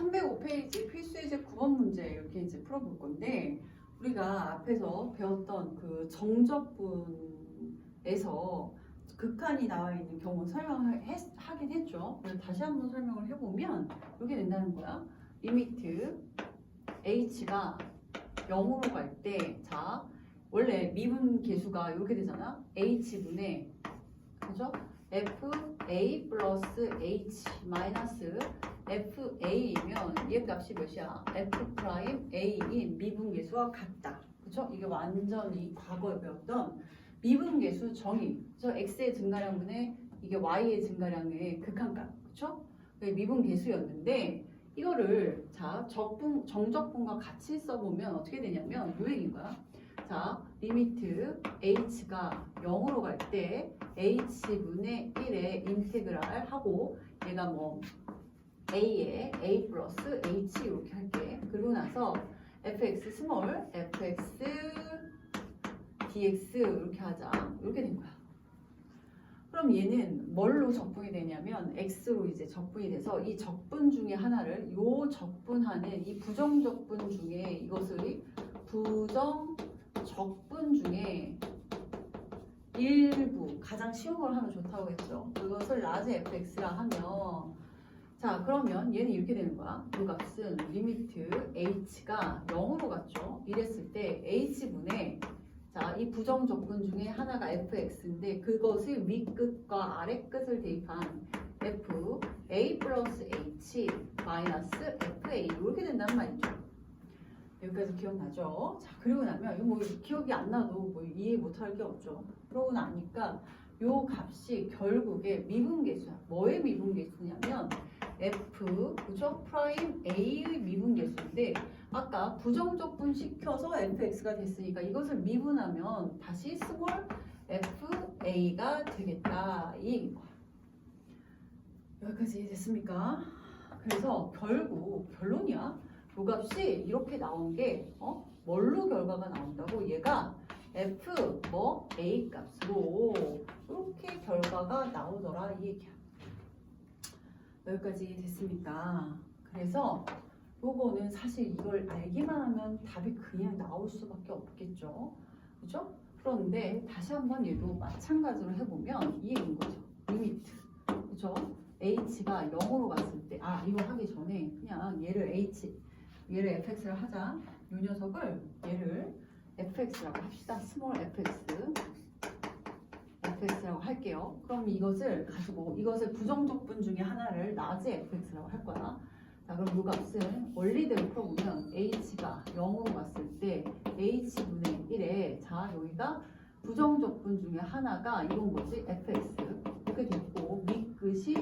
305페이지 필수예제 9번 문제 이렇게 이제 풀어볼 건데 우리가 앞에서 배웠던 그 정적분에서 극한이 나와 있는 경우 설명을 했- 하긴 했죠. 다시 한번 설명을 해보면 이렇게 된다는 거야. 리미트 h가 0으로 갈 때, 자 원래 미분 계수가 이렇게 되잖아. h분의 그죠? fa 플러스 h 마이너스 fa이면 얘 값이 몇이야? f 프라임 a인 미분계수와 같다. 그쵸? 이게 완전히 과거에 배웠던 미분계수 정의. 그쵸? x의 증가량분의 이게 y의 증가량의 극한값. 그쵸? 미분계수였는데 이거를 자 적분 정적분과 같이 써보면 어떻게 되냐면 요 얘기인 거야. 자 리미트 h가 0으로 갈 때 h분의 1의 인테그랄 하고 얘가 뭐 a에 a 플러스 h 이렇게 할게. 그리고 나서 fx 스몰 fx dx 이렇게 하자. 이렇게 된 거야. 그럼 얘는 뭘로 적분이 되냐면 x로 이제 적분이 돼서 이 적분 중에 하나를 요 적분하는 이 부정 적분 중에 이것을 부정 적분 중에 일부 가장 쉬운 걸 하면 좋다고 했죠. 그것을 라지 fx라 하면 자 그러면 얘는 이렇게 되는 거야. 이 값은 리미트 h가 0으로 갔죠. 이랬을 때 h분의 자이 부정 적분 중에 하나가 fx인데 그것을 윗끝과 아랫끝을 대입한 f a 플러스 h 마이너스 fa 이렇게 된단 말이죠. 여기까지 기억나죠? 자 그리고 나면 이거 뭐 기억이 안 나도 뭐 이해 못할 게 없죠. 그러고 나니까 요 값이 결국에 미분계수야. 뭐의 미분계수냐면 f 그죠? 프라임 a의 미분계수인데 아까 부정적분 시켜서 fx가 됐으니까 이것을 미분하면 다시 스몰 fa가 되겠다 이 얘기인 거야. 여기까지 됐습니까? 그래서 결국 결론이야. 요 값이 이렇게 나온 게 어? 뭘로 결과가 나온다고? 얘가 f 뭐 a 값으로 이렇게 결과가 나오더라 이 얘기야. 여기까지 됐습니까? 그래서 요거는 사실 이걸 알기만 하면 답이 그냥 나올 수밖에 없겠죠. 그죠? 그런데 다시 한번 얘도 마찬가지로 해보면 이 얘기인 거죠. 리미트. 그죠? h가 0으로 갔을 때, 아, 이거 하기 전에 그냥 얘를 h, 얘를 fx를 하자. 이 녀석을 얘를 fx라고 합시다. 스몰 fx. fx라고 할게요. 그럼 이것을 가지고 이것을 부정적분 중에 하나를 라지 fx라고 할 거야. 자, 그럼 이 값은 원리대로 풀어보면 h가 0으로 갔을 때 h분의 1에 자 여기가 부정적분 중에 하나가 이건 뭐지? fx 이렇게 됐고 밑끝이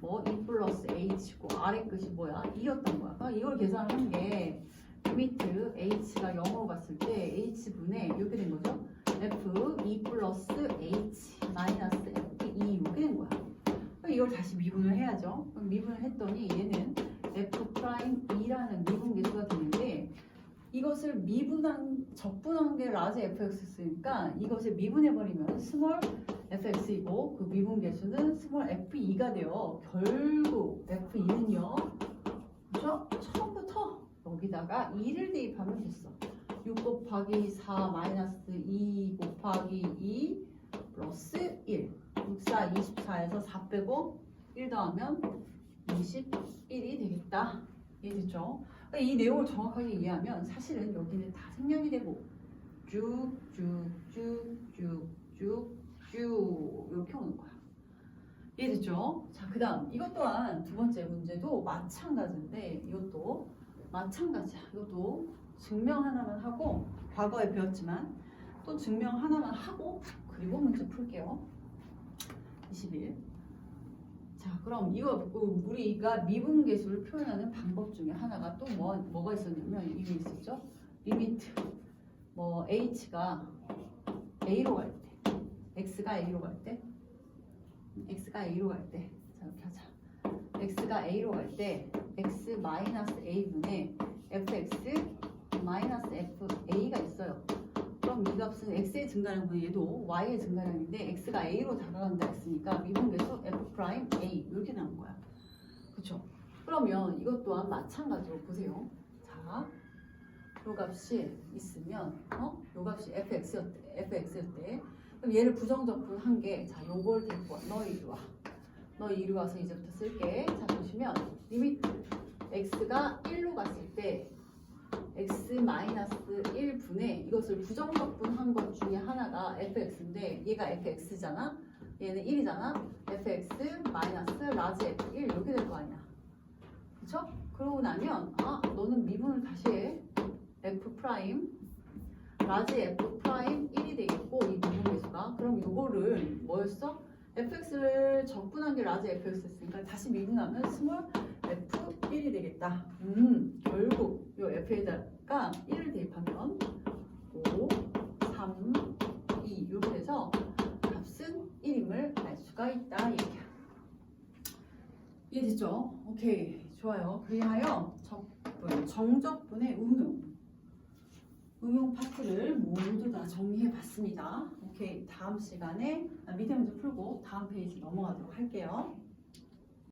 뭐 e 플러스 h고 아래 끝이 뭐야? 2였던 거야. 그러니까 이걸 계산하는 게 리미트 h가 0으로 갔을 때 h분의 이렇게 된 거죠? f 2 플러스 h 마이너스 f 2 이렇게 된 거야. 그럼 이걸 다시 미분을 해야죠. 그럼 미분을 했더니 얘는 2라는 미분 계수가 되는데 이것을 미분한 적분한 게 라지 fx니까 이것을 미분해 버리면 스몰 fx이고 그 미분 계수는 스몰 f2가 돼요. 결국 f2는요. 그죠? 처음부터 여기다가 2를 대입하면 됐어. 6 곱하기 4 마이너스 2 곱하기 2 플러스 1 6, 4, 24에서 4 빼고 1 더하면 21이 되겠다. 이해됐죠? 그러니까 이 내용을 정확하게 이해하면 사실은 여기는 다 생략이 되고 쭉 쭉 쭉 쭉 쭉 쭉 이렇게 오는 거야. 이해됐죠? 자, 그 다음 이것 또한 두 번째 문제도 마찬가지인데 이것도 마찬가지야. 이것도 증명 하나만 하고 과거에 배웠지만 또 증명 하나만 하고 그리고 문제 풀게요. 21. 자, 그럼 이거 그 우리가 미분계수를 표현하는 방법 중에 하나가 또 뭐, 뭐가 있었냐면 이게 있었죠. 리미트 뭐 h가 a로 갈 때, x가 a로 갈 때, x가 a로 갈 때, 자 이렇게 하자. x가 a로 갈 때 x 마이너스 a 분의 fx 마이너스 f a가 있어요. 그럼 이 값은 x의 증가량분의 얘도 y의 증가량인데 x가 a로 다가간다 했으니까 미분계수 f 프라임 a 이렇게 나온 거야. 그렇죠? 그러면 이것 또한 마찬가지로 보세요. 자, 요 값이 있으면 어? 요 값이 fx였 때, fx일 때 그럼 얘를 부정적분 한 게 자, 요걸 데리고 와. 너 이리 와. 너 이리 와서 이제부터 쓸게. 자, 보시면 리미트 x가 1로 갔을 때 x 마이너스 1분의 이 것을 부정적분한 것 중에 하나가 fx인데 얘가 fx잖아. 얘는 1이잖아. fx 마이너스 라지 f1 이렇게 될 거 아니야. 그쵸? 그러고 나면 아 너는 미분을 다시 해. f 프라임 라지 f 프라임 1이 되겠고 이 미분 계수가 그럼 이거를 뭐였어? fx를 적분한 게 라지 fx였으니까 다시 미분하면 스몰 f1이 되겠다. 음 결국 이 f에다가 1을 대입하면 5, 3, 2 이렇게 돼서 값은 1임을 알 수가 있다 이렇게. 이해됐죠? 오케이 좋아요. 그리하여 적분, 정적분의 응용 응용 파트를 모두 다 정리해봤습니다. 오케이 다음 시간에 아, 밑에 문제 풀고 다음 페이지 넘어가도록 할게요.